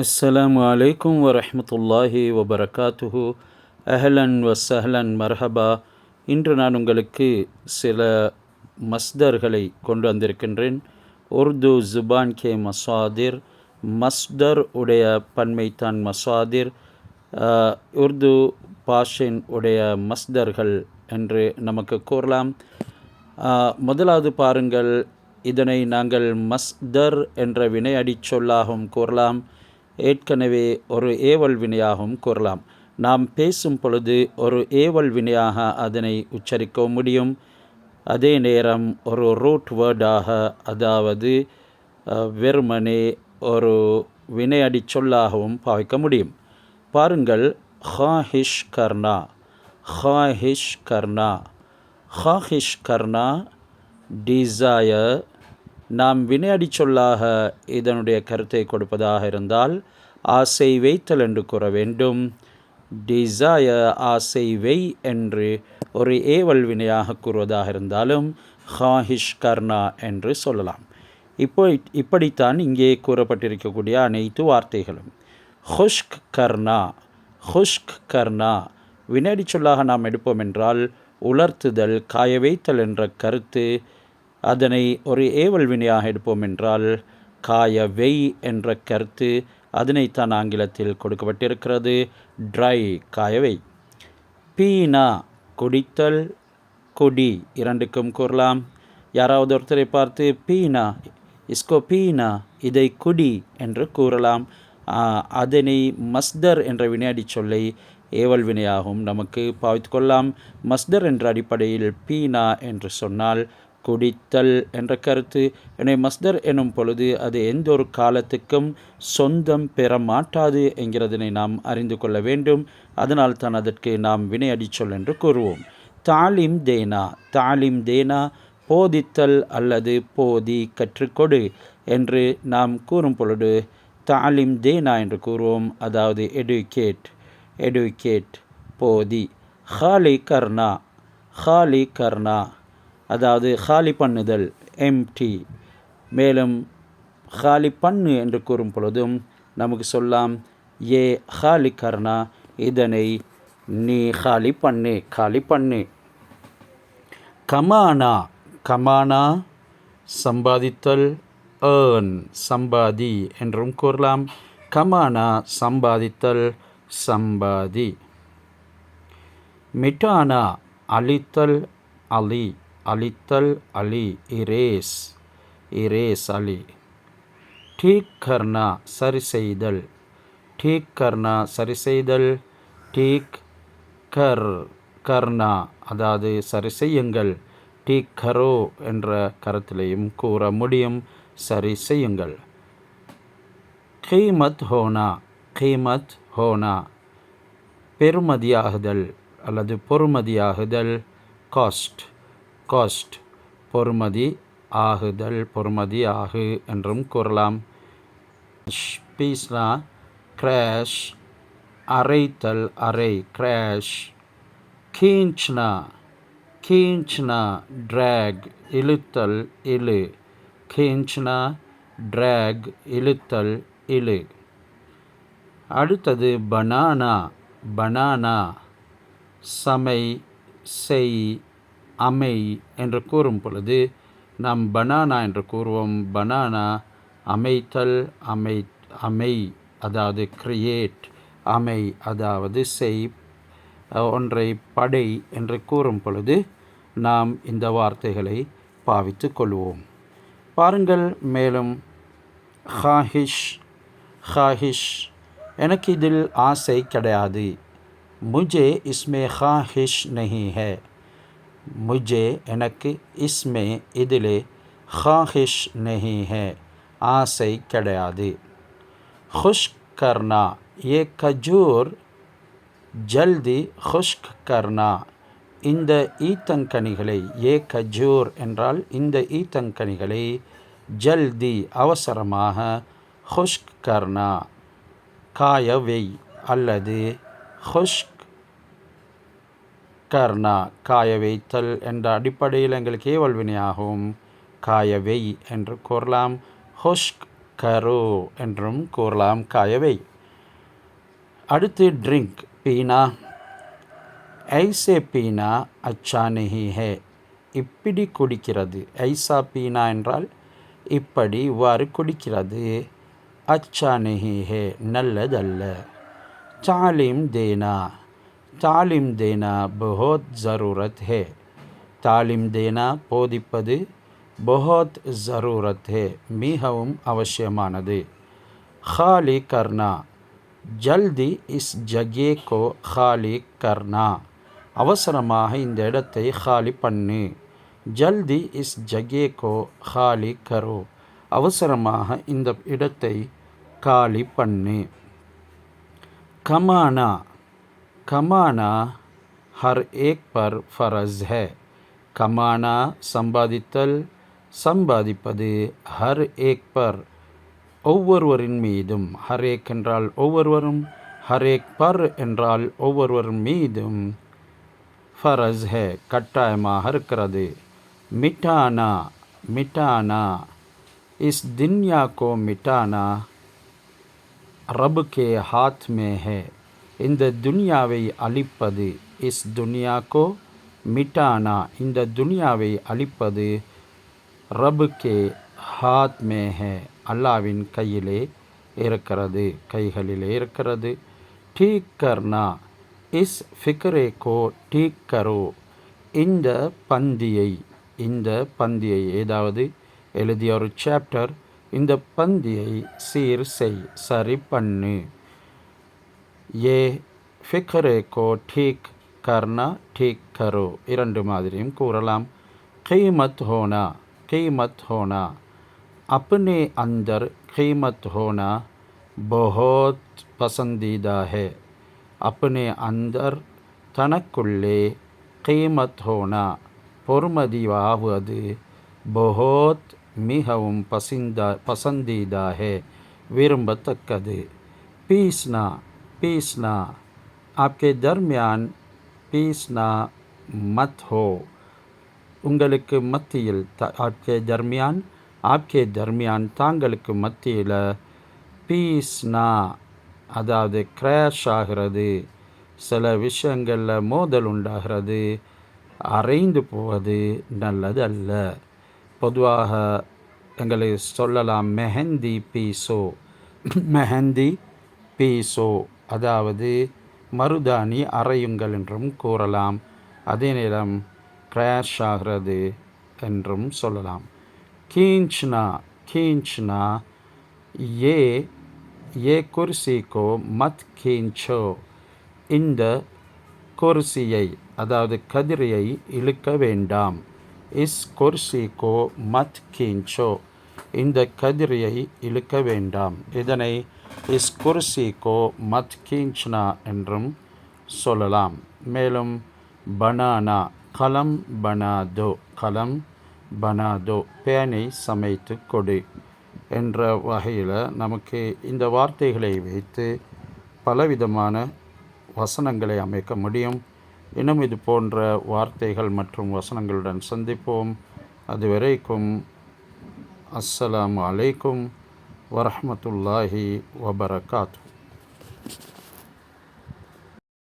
அஸ்ஸலாமு அலைக்கும் வரமத்துல்லாஹி வபரகாத்துஹு. அஹலன் வசஹலன் மர்ஹபா. இன்று நான் உங்களுக்கு சில மஸ்தர்களை கொண்டு வந்திருக்கின்றேன். உருது ஜுபான் கே மசாதிர். மஸ்தர் உடைய பன்மைத்தான் மசாதிர். உர்து உருது பாஷின் உடைய மஸ்தர்கள் என்று நமக்கு கூறலாம். முதலாவது பாருங்கள். இதனை நாங்கள் மஸ்தர் என்ற வினை அடிச்சொல்லாகவும் கூறலாம். ஏற்கனவே ஒரு ஏவல் வினையாகவும் கூறலாம். நாம் பேசும் பொழுது ஒரு ஏவல் வினையாக அதனை உச்சரிக்க முடியும். அதே நேரம் ஒரு ரூட் வேர்டாக அதாவது வெறுமனே ஒரு வினையடி சொல்லாகவும் பாவிக்க முடியும். பாருங்கள் ஹாஹிஷ் கர்ணா ஹாஹிஷ் கர்ணா ஹாஹிஷ் கர்ணா டிசையர் நாம் வினையடி சொல்லாக இதனுடைய கருத்தை கொடுப்பதாக இருந்தால் ஆசை வைத்தல் என்று கூற வேண்டும். டிசையர் ஆசை வெய் என்று ஒரு ஏவல் வினையாக கூறுவதாக இருந்தாலும் ஹாஹிஷ் கர்ணா என்று சொல்லலாம். இப்போ இப்படித்தான் இங்கே கூறப்பட்டிருக்கக்கூடிய அனைத்து வார்த்தைகளும். ஹுஷ்க் கர்ணா ஹுஷ்க் கர்ணா வினாடி சொல்லாக நாம் எடுப்போம் என்றால் உலர்த்துதல் காய வைத்தல் என்ற கருத்து அதனை ஒரு ஏவல் வினையாக எடுப்போம் என்றால் காய வெய் என்ற கருத்து அதனைத்தான் ஆங்கிலத்தில் கொடுக்கப்பட்டிருக்கிறது. ட்ரை காயவை பீனா குடித்தல் குடி இரண்டுக்கும் கூறலாம். யாராவது ஒருத்தரை பார்த்து பீனா இஸ்கோ பீனா இதை குடி என்று கூறலாம். அதனை மஸ்தர் என்ற வினையடி சொல்லை ஏவல் வினையாகவும் நமக்கு பாவித்து கொள்ளலாம். மஸ்தர் என்ற அடிப்படையில் பீனா என்று சொன்னால் குடித்தல் என்ற கருத்து. என மஸ்தர் எனும் பொழுது அது எந்த ஒரு காலத்துக்கும் சொந்தம் பெற மாட்டாது என்கிறதனை நாம் அறிந்து கொள்ள வேண்டும். அதனால் தான் அதற்கு நாம் வினையடி சொல் என்று கூறுவோம். தாலிம் தேனா தாலிம் தேனா போதித்தல் அல்லது போதி கற்றுக்கொடு என்று நாம் கூறும் பொழுது தாலிம் தேனா என்று கூறுவோம். அதாவது எடுக்கேட் எடுக்கேட் போதி. ஹாலி கர்ணா ஹாலி கர்ணா. அதாவது ஹாலி பண்ணுதல் எம்டி மேலும் ஹாலி பண்ணு என்று கூறும் பொழுதும் நமக்கு சொல்லலாம் ஏ ஹாலி கர்ணா இதனை நீ ஹாலி பண்ணு காலி பண்ணு. கமானா கமானா சம்பாதித்தல் ஏர்ன் சம்பாதி என்றும் கூறலாம். கமானா சம்பாதித்தல் சம்பாதி. மிட்டானா அழித்தல் அலி அழித்தல் அலி இரேஸ் இரேஸ் அலி. ठीक करना சரி செய்தல். டீக் கர்னா சரி செய்தல். டீக் கர் கர்னா அதாவது சரி செய்யுங்கள். டீக் கரோ என்ற கருத்திலையும் கூற முடியும். சரி செய்யுங்கள். கீமத் ஹோனா கீமத் ஹோனா. பெருமதியாகுதல் அல்லது பொறுமதியாகுதல். காஸ்ட். காஸ்ட். பொறுமதி ஆகுதல் பொறுமதி ஆகு என்றும் கூறலாம். பீஸ்னா கிராஷ் அரைத்தல் அரை கிராஷ். கீஞ்ச்னா கீஞ்ச்னா ட்ராக் இழுத்தல் இழு. கீஞ்ச்னா ட்ராக் இழுத்தல் இழு. அடுத்தது பனானா பனானா. சமை செய் அமை என்று கூறும் பொழுது நாம் பனானா என்று கூறுவோம். பனானா அமைத்தல் அமை அமை அதாவது கிரியேட் அமை அதாவது செய் ஒன்றை படை என்று கூறும் பொழுது நாம் இந்த வார்த்தைகளை பாவித்து கொள்வோம். பாருங்கள் மேலும் ஹாஹிஷ் ஹாஹிஷ் எனக்கு இதில் ஆசை கிடையாது. முஜே இஸ்மே ஹாஹிஷ் நஹி ஹே முஜே எனக்கு இஸ்மே இதிலே ஹாஹிஷ் நஹி ஹே ஆசை கிடையாது खुश्क करना ये खजूर ஜல்தி ஹுஷ்க் கர்னா இந்த ஈத்தங்கனிகளை ஏ கஜூர் என்றால் இந்த ஈத்தங்கனிகளை ஜல்தி அவசரமாக ஹுஷ்க் கர்னா காயவை அல்லது ஹுஷ்க் கர்னா காய வைத்தல் என்ற அடிப்படையில் எங்களுக்கு ஏவல் காயவை என்று கூறலாம். ஹொஷ்க் கரு என்றும் கூறலாம். காயவை அடுத்து ட்ரிங்க் பீனா. ஐசே பீனா அச்சா நெஹி ஹே. இப்படி குடிக்கிறது. ஐசா பீனா என்றால் இப்படி இவ்வாறு குடிக்கிறது. அச்சா நெஹி ஹே நல்லதல்ல. சாலிம் தேனா. தாலிம் தேனா பஹோத் ஜரூரத் ஹே தாலிம் தேனா போதிப்பது பஹோத் ஜரூரத் ஹே மிகவும் அவசியமானது खाली करना ஜல்தி இஸ் ஜகே கோ खाली கர்னா அவசரமாக இந்த இடத்தை खाली பண்ணு ஜல்தி இஸ் ஜகே கோ खाली கரோ அவசரமாக இந்த இடத்தை காலி பண்ணு கமானா கமானா ஹர் ஏக் பர் ஃபரஸ் ஹே. கமானா சம்பாதித்தல் சம்பாதிப்பது ஹர் ஏக் பர் ஒவ்வொருவரின் மீதும். ஹர் ஏக் என்றால் ஒவ்வொருவரும் ஹர் ஏக் பர் என்றால் ஒவ்வொருவர் மீதும் ஃபரஸ் ஹே கட்டாயமாக இருக்கிறது. மிட்டானா மிட்டானா இஸ் துன்யா கோ மிட்டானா ரபு கே ஹாத் மே ஹே. இந்த துனியாவை அழிப்பது இஸ் துனியாக்கோ? மிட்டானா இந்த துனியாவை அழிப்பது ரபு கே ஹாத் மே அல்லாவின் கையிலே இருக்கிறது கைகளிலே இருக்கிறது. டீக் கர்னா இஸ் ஃபிக்ரே கோ டீக் கரோ இந்த பந்தியை இந்த பந்தியை ஏதாவது எழுதிய ஒரு சாப்டர் இந்த பந்தியை சீர் செய் சரி பண்ணு. ஏ ஃபிக்ரே கோ டீக் கர்னா டீக் கரோ இரண்டு மாதிரியும் கூறலாம் கைமத் ஹோனா கைமத் ஹோனா अपने अंदर कीमत होना बहुत पसंदीदा है अपने अंदर தனக்குள்ளே கீமத் ஹோனா பொறுமதியாவது பஹோத் மிகவும் பசிந்தா பசந்தீதாக விரும்பத்தக்கது பீஸ்னா பீஸ்னா आपके दरमियान पीसना मत हो உங்களுக்கு மத்தியில் த आपके दरमियान ஆப்கே தர்மியான் தாங்களுக்கு மத்தியில் பீஸ்னா அதாவது கிராஷ் ஆகிறது சில விஷயங்களில் மோதல் உண்டாகிறது அரைந்து போவது நல்லது அல்ல பொதுவாக எங்களை சொல்லலாம் மெஹந்தி பீசோ மெஹந்தி பீசோ அதாவது மருதாணி அறையுங்கள் என்றும் கூறலாம். அதே நேரம் கிராஷ் ஆகிறது என்றும் சொல்லலாம். கீஞ்ச்னா கீஞ்ச்னா ஏ ஏ குர்சிக்கோ மத் கீஞ்சோ. இந்த குர்சியை அதாவது கதிரியை இழுக்க வேண்டாம். இஸ் குர்சிக்கோ மத் கீஞ்சோ. இந்த கதிரியை இழுக்க வேண்டாம். இதனை இஸ் குர்சி மத் கீஞ்ச்னா என்றும் சொல்லலாம். மேலும் பனானா கலம் பனாதோ கலம் பனாதோ பேனை சமைத்து கொடு என்ற வகையில் நமக்கு இந்த வார்த்தைகளை வைத்து பலவிதமான வசனங்களை அமைக்க முடியும். இன்னும் இது போன்ற வார்த்தைகள் மற்றும் வசனங்களுடன் சந்திப்போம். அதுவரைக்கும் அஸ்ஸலாம் அலைக்கும். ورحمة الله وبركاته.